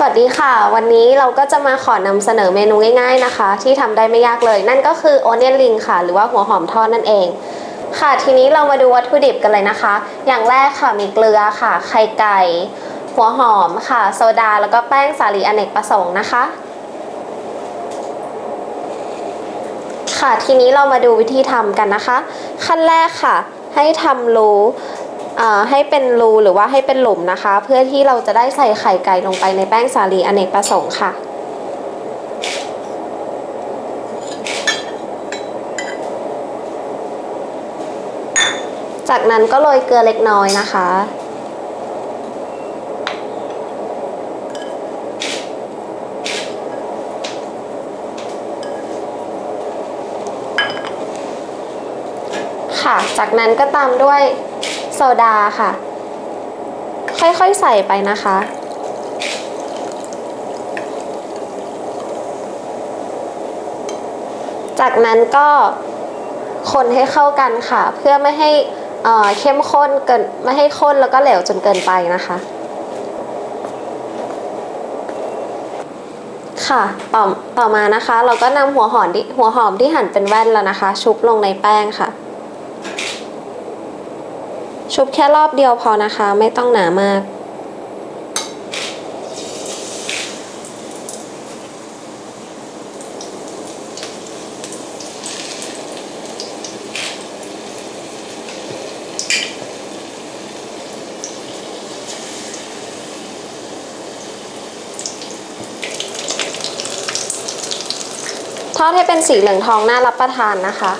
สวัสดีค่ะ วันนี้เราก็จะมาขอนำเสนอเมนูง่ายๆนะคะ ที่ทำได้ไม่ยากเลย นั่นก็คือ onion ring ค่ะ หรือว่าหัวหอมทอดนั่นเอง ค่ะทีนี้เรามาดูวัตถุดิบกันเลยนะคะ อย่างแรกค่ะมีเกลือค่ะ ไข่ไก่ หัวหอมค่ะ โซดา แล้วก็แป้งสาลีอเนกประสงค์นะคะ ค่ะทีนี้เรามาดูวิธีทำกันนะคะ ขั้นแรกค่ะ ให้ทำรู ให้เป็นรูหรือว่าให้เป็นหลุมนะคะ เพื่อที่เราจะได้ใส่ไข่ไก่ลงไปในแป้งสาลีอเนกประสงค์ค่ะจากนั้นก็โรยเกลือเล็กน้อยนะคะ ค่ะ จากนั้นก็ตามด้วย โซดาค่ะ ค่อยๆใส่ไปนะคะ จากนั้นก็คนให้เข้ากันค่ะ เพื่อไม่ให้เเข้มข้นเกินไม่ให้ข้นแล้วก็เหลวจนเกินไปนะคะ ค่ะต่อต่อมานะคะ เราก็นำหัวหอมที่หัวหอมที่หั่นเป็นแว่นแล้วนะคะ ชุบลงในแป้งค่ะ ชุบแค่รอบเดียวพอนะคะ ไม่ต้องหนามากทอดให้เป็นสีเหลืองทองน่ารับประทานนะคะ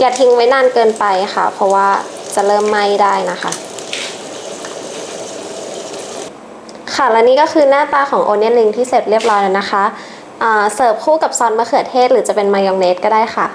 อย่าทิ้งไว้นานเกินไปค่ะ เพราะว่า จะเริ่มไหม้ได้นะคะ ค่ะและนี่ก็คือหน้าตาของโอเนียนริงที่เสร็จเรียบร้อยแล้วนะคะเสิร์ฟคู่กับซอสมะเขือเทศ หรือจะเป็นมายองเนสก็ได้ค่ะ